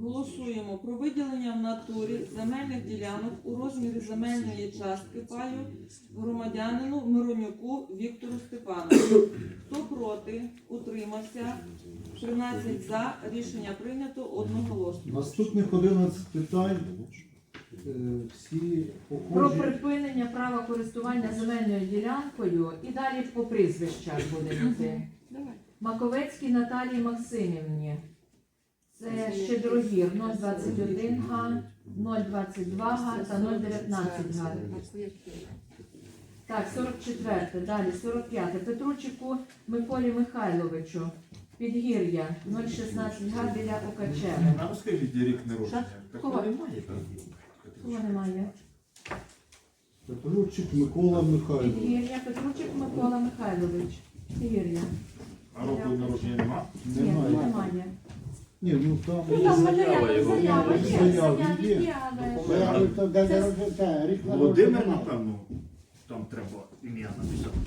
Голосуємо про виділення в натурі земельних ділянок у розмірі земельної частки паю громадянину Миронюку Віктору Степановичу. Хто проти? Утримався. 13 за. Рішення прийнято одноголосно. Наступних 11 питань. Е, Всі Про похожі. припинення права користування земельною ділянкою і далі по прізвищах будемо йти. Маковецькій Наталії Максимівні. Це Щедрогір 021 га, 022 га та 019 га. Так, 44, далі 45. Петручику Миколі Михайловичу. Підгір'я 016 га біля Окачеви. А розкажіть рік народження. Кого? Такого немає. Кого немає? Петручик Микола Михайлович. Підгір'я Петручик Микола Михайлович. Підгір'я. А року народження нема? Ні, Немає. немає. Ні, ну там Ну, там заява, його. заява є, Заява є. є, день народження, Володимир, напевно, там треба ім'я написати.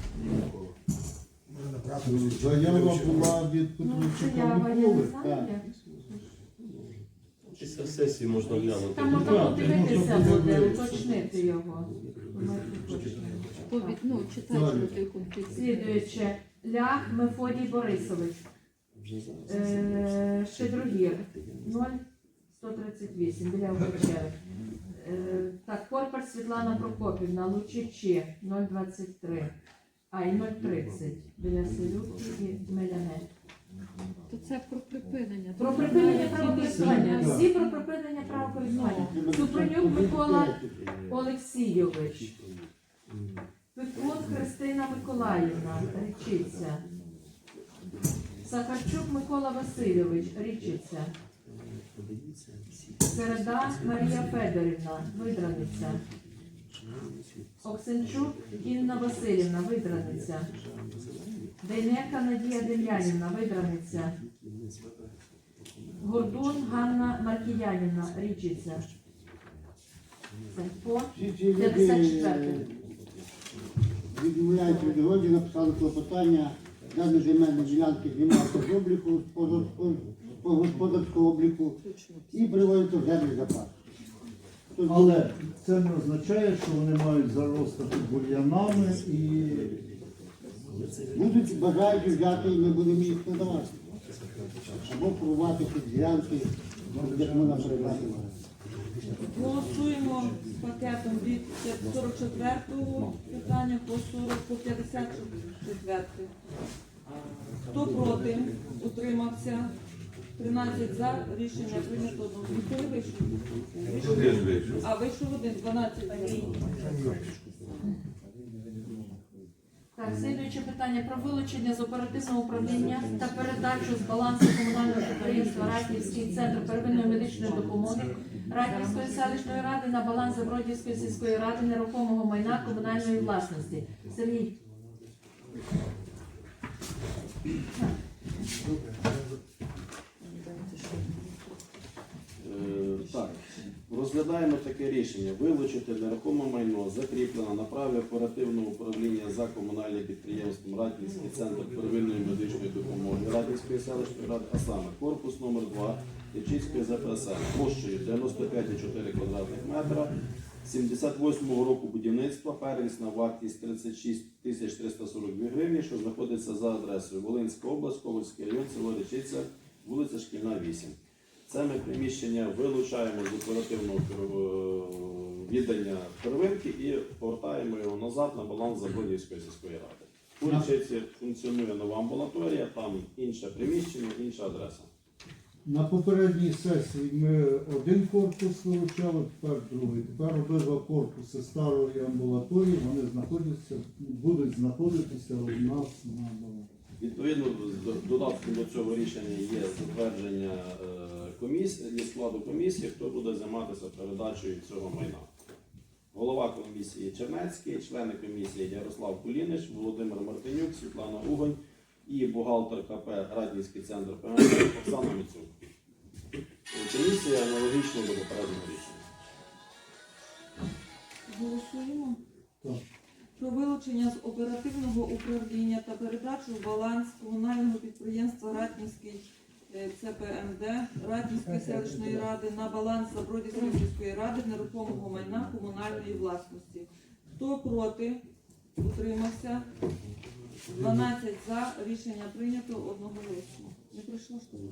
Заява була від Ну, заява, Миколи. знаю, як. Після сесії можна глянути. Там можна подивитися буде, уточнити його. Ну, той. Слідуюче. Лях Мефодій Борисович. Е, Щедрогір. 0,138 біля. Е, Так, Корпаль Світлана Прокопівна, Лучичі 0,23. А, і 0,30 біля Селюки і Меляне. То це про припинення. Про припинення правокористування. Всі про припинення правокористування. Супрунюк Микола Олексійович. Пекун Христина Миколаївна, річиця. Сахарчук Микола Васильович, річиця. Середа Марія Федорівна, видраниця. Оксенчук Інна Васильівна, видраниця. Дейнека Надія Дем'янівна, видраниця. Гордун Ганна Маркіянівна, річиця. По Всі ці 54. відмовляють від городі, написали клопотання, дані земельні ділянки знімаються з обліку, з податку- господарського обліку і приводяться в землі запас. Але це не означає, що вони мають заростати бур'янами і Будуть бажаючи взяти, і ми будемо їх надавати. Або провувати ці ділянки, як ми нам передати. Голосуємо пакетом від 44 питання по 40 по 54. Хто проти? Утримався. 13 за. Рішення прийнято не вийшов? А вийшов один, 12 днів. Так, слідуюче питання про вилучення з оперативного управління та передачу з балансу комунального підприємства Ратнівський центр первинної медичної допомоги Ратнівської селищної ради на баланс Забродівської сільської ради нерухомого майна комунальної власності. Сергій. Е, Так, розглядаємо таке рішення. Вилучити нерухоме майно закріплено на праві оперативного управління за комунальним підприємством Ратнівський центр первинної медичної допомоги Ратнівської селищної ради, а саме корпус номер 2 Ячівської ЗФСР площею 95,4 квадратних метра, 78-го року будівництва, первісна вартість 36 тисяч 342 гривні, що знаходиться за адресою Волинська область, Ковальський район, село Речиця, вулиця Шкільна, 8. Це ми приміщення вилучаємо з оперативного е, віддання первинки і повертаємо його назад на баланс Забродівської сільської ради. У Річиці функціонує нова амбулаторія, там інше приміщення, інша адреса. На попередній сесії ми один корпус вилучали, тепер другий. Тепер обидва корпуси старої амбулаторії вони знаходяться, будуть знаходитися у нас на балансі. Відповідно, додатком до цього рішення є затвердження е, комісії, складу комісії, хто буде займатися передачею цього майна. Голова комісії Чернецький, члени комісії Ярослав Кулінич, Володимир Мартинюк, Світлана Угонь і бухгалтер КП Раднівський центр ПМС Оксана Міцюк. Комісія аналогічно до попереднього рішення. Голосуємо. Так. Про вилучення з оперативного управління та передачу в баланс комунального підприємства Ратнівський е, ЦПМД Радівської селищної ради на баланс Забродівської сільської ради нерухомого майна комунальної власності. Хто проти? Утримався. 12 за. Рішення прийнято одноголосно. Не пройшло що ли?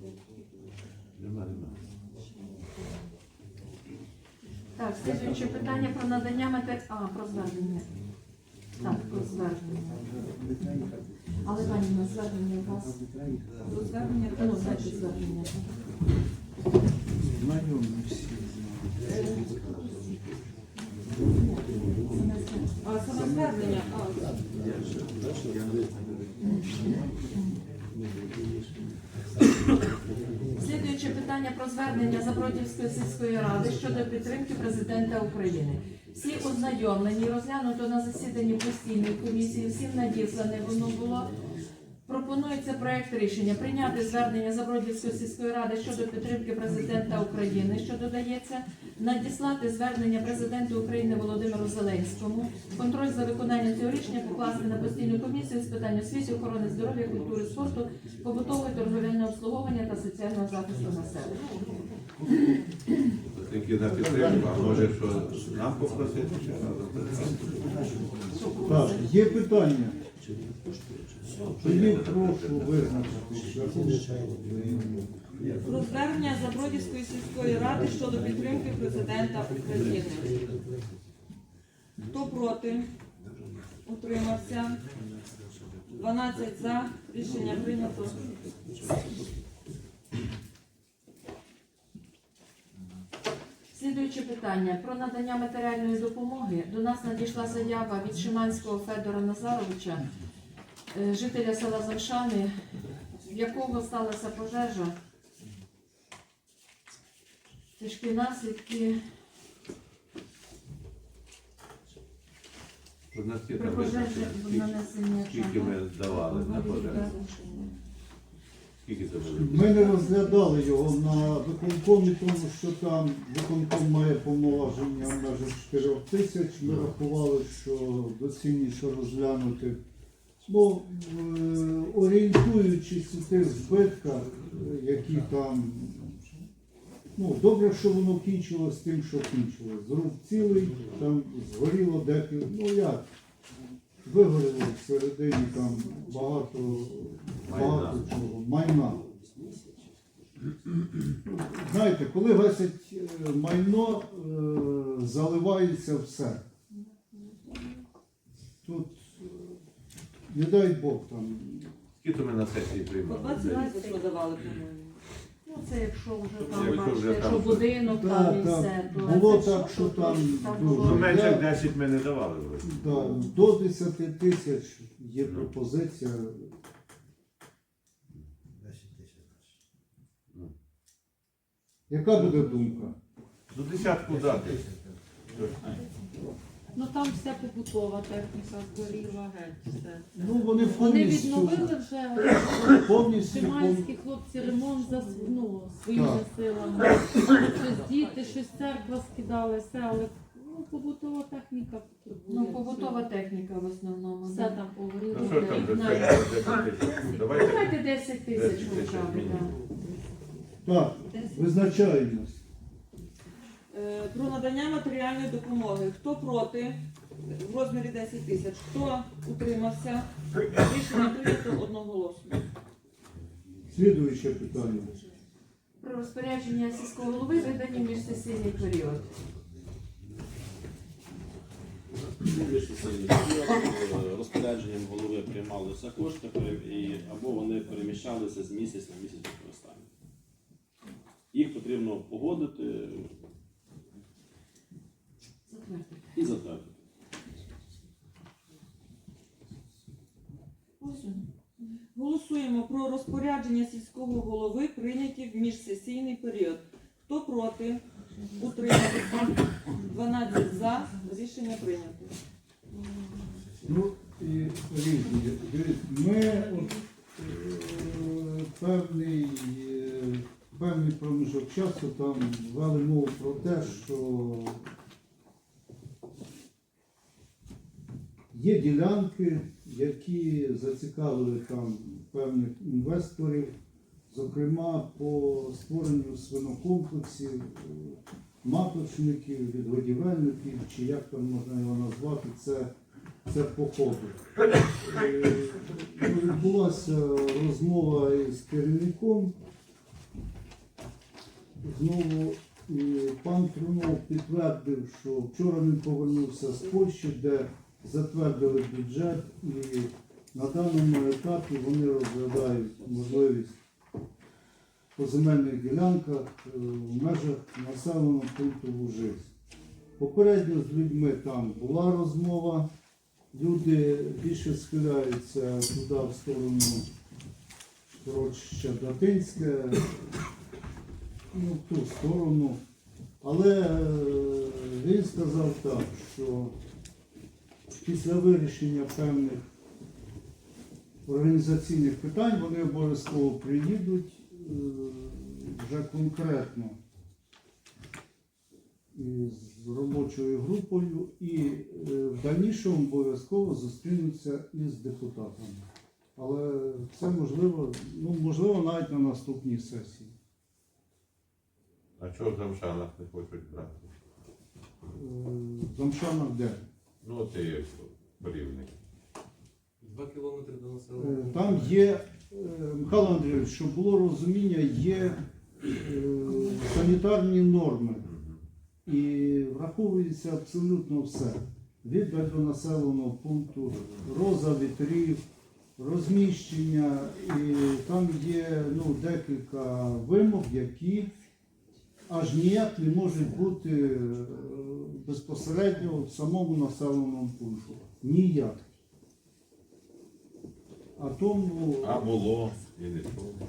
Так, слідуюче питання про надання матер... А, про звернення. Так, про звернення. Але пані, на звернення у вас. Про звернення Ну, значить, звернення. Знайомі всі знають. А саме звернення. А, Слідуюче питання про звернення Забродівської сільської ради щодо підтримки президента України. Всі ознайомлені, розглянуто на засіданні постійної комісії, всім надіслане воно було. Пропонується проект рішення прийняти звернення Забродівської сільської ради щодо підтримки президента України, що додається, надіслати звернення президенту України Володимиру Зеленському, контроль за виконанням цього рішення покласти на постійну комісію з питань освіти, охорони здоров'я, культури, спорту, побутового і торговельного обслуговування та соціального захисту населення. Тільки на підтримку, а може що нам попросити, Так, є питання. Тоді прошу визначити шляхом. Про звернення Забродівської сільської ради щодо підтримки президента України. Хто проти? Утримався. 12 за. Рішення прийнято. Слідуюче питання про надання матеріальної допомоги. До нас надійшла заява від Шиманського Федора Назаровича, е, жителя села Замшани, в якого сталася пожежа. Тяжкі наслідки при пожежі нанесення скільки ми здавали на пожежу. Скільки це було? Ми не розглядали його на виконкомі, тому що там виконком має повноваження в межах 4 тисяч. Ми рахували, що доцільніше розглянути. Ну, е, орієнтуючись у тих збитках, е, які там. Ну, добре, що воно кінчилось тим, що кінчилось. Зруб цілий, там згоріло декілька. Ну як? Вигоріло всередині там багато, багато чого. Майна. Знаєте, коли гасять е, майно, е, заливається все. Тут, е, не дай Бог там. Скільки ми на сесії приймали? 20 разів подавали, по-моєму. Ну, це якщо вже там, Якщо вже бачите, там- будинок Так, там і так. все, то Було це так, що там дуже. Ну, менше як 10 ми не давали. Да, до 10 тисяч є пропозиція. Яка буде думка? Ну, десятку дати. Ну там вся побутова техніка згоріла геть. Все. Ну, вони Вони повністю, відновили вже повністю, Шиманські хлопці ремонт за ну, своїми Так. силами. Щось діти, щось церква скидали, все, але ну, побутова техніка потребує. Ну, побутова техніка в основному. Все да. там Ну погоріло. 10 тисяч? Давайте. Давайте 10 тисяч 10 тисяч хоча б. мінімум. так. так, визначаємось. Е, Про надання матеріальної допомоги. Хто проти? В розмірі 10 тисяч. Хто утримався? Рішення прийнято одноголосно. Слідуюче питання. Про розпорядження сільського голови видані міжсесійний період. Міжсесійний період, Розпорядженням голови приймалися кошти і- або вони переміщалися з місяць на місяць використання. Їх потрібно погодити. І. Ось. Голосуємо про розпорядження сільського голови, прийняті в міжсесійний період. Хто проти? Утримався. 12 за. Рішення прийнято. Ну і різні. Ми от, е, певний, е, певний проміжок часу там вели мову про те, що є ділянки, які зацікавили там певних інвесторів Зокрема, по створенню свинокомплексів, е, маточників, відгодівельників, чи як там можна його назвати, це, це по ходу. Е, Відбулася розмова із керівником. Знову пан Трунов підтвердив, що вчора він повернувся з Польщі, де затвердили бюджет, і на даному етапі вони розглядають можливість по земельних ділянках е, в межах населеного пункту Лужиць. Попередньо з людьми там була розмова. Люди більше схиляються туди в сторону коротше, Датинське, ну, в ту сторону. Але е, він сказав так, що після вирішення певних організаційних питань вони обов'язково приїдуть е, вже конкретно з робочою групою і е, в дальнішому обов'язково зустрінуться із депутатами. Але це можливо, ну можливо навіть на наступній сесії. А чого в Замшанах не хочуть брати? Е, Замшана де? Ну, от і порівник. Два кілометри до Е, населеного. Там є, е, Михайло Андрійович, щоб було розуміння, є е, санітарні норми і враховується абсолютно все. Віддаль до населеного пункту, роза вітрів, розміщення, і там є ну, декілька вимог, які аж ніяк не можуть бути е, безпосередньо в самому населеному пункті. Ніяк. А тому, А було і не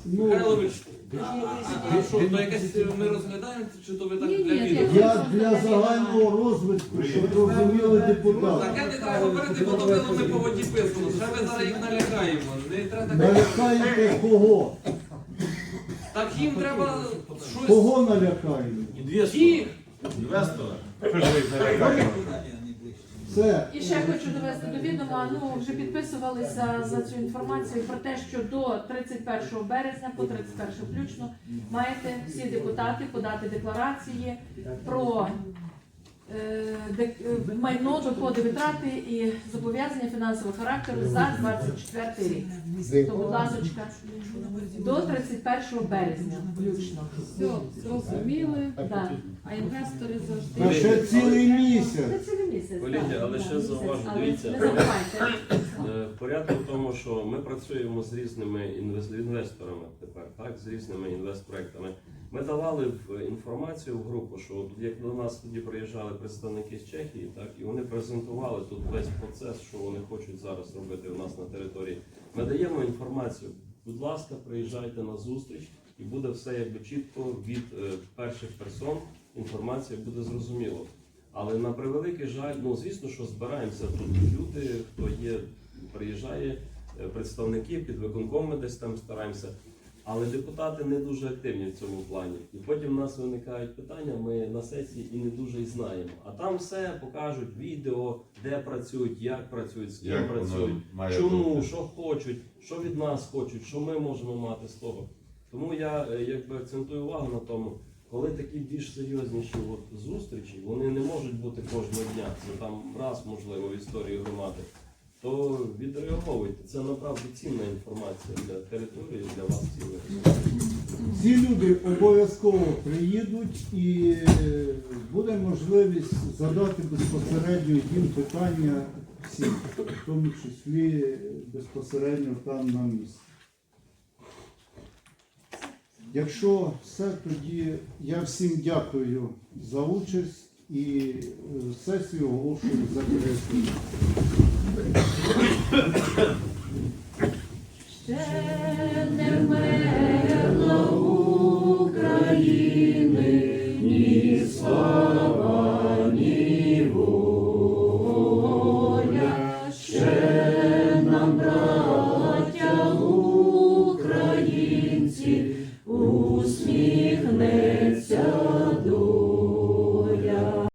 ну, Михайлович, що, то якесь ми розглядаємо, чи то ви так Ні, для ні, відео? я для загального розвитку, щоб розуміли депутати. Таке не треба говорити, бо то вилами по воді писано. Ще ми зараз їх налякаємо. Не треба таке. Налякаєте кого? Так їм треба щось. Кого налякаєте? Їх! Що Це І ще хочу довести до відома, ну вже підписувалися за цю інформацію про те, що до 31 березня, по 31 включно, маєте всі депутати подати декларації про майно, доходи, витрати і зобов'язання фінансового характеру за 24 рік. То, будь ласочка, до 31 березня включно. Все, зрозуміли. Да. А інвестори завжди. ще цілий Це місяць. цілий місяць. Так. але ще зауважу. Але дивіться. Не забувайте. Е, Порядок в тому, що ми працюємо з різними інвес- інвесторами тепер, так, з різними інвестпроектами. Ми давали інформацію в групу, що як до нас тоді приїжджали представники з Чехії, так, і вони презентували тут весь процес, що вони хочуть зараз робити у нас на території. Ми даємо інформацію. Будь ласка, приїжджайте на зустріч, і буде все якби чітко від е, перших персон. Інформація буде зрозуміло. Але на превеликий жаль, ну звісно, що збираємося тут люди, хто є, приїжджає, е, представники під виконком ми десь там стараємося. Але депутати не дуже активні в цьому плані. І потім в нас виникають питання, ми на сесії і не дуже й знаємо. А там все покажуть відео, де працюють, як працюють, з ким Як працюють, чому, бути? що хочуть, що від нас хочуть, що ми можемо мати з того. Тому я е, якби акцентую увагу на тому, коли такі більш серйозніші от зустрічі, вони не можуть бути кожного дня. Це там раз можливо в історії громади. То відреаговуйте. Це направді цінна інформація для території, для вас цілих. Ці люди обов'язково приїдуть і е, буде можливість задати безпосередньо їм питання всім, в тому числі безпосередньо там на місці. Якщо все, тоді я всім дякую за участь і е, сесію оголошую закритою.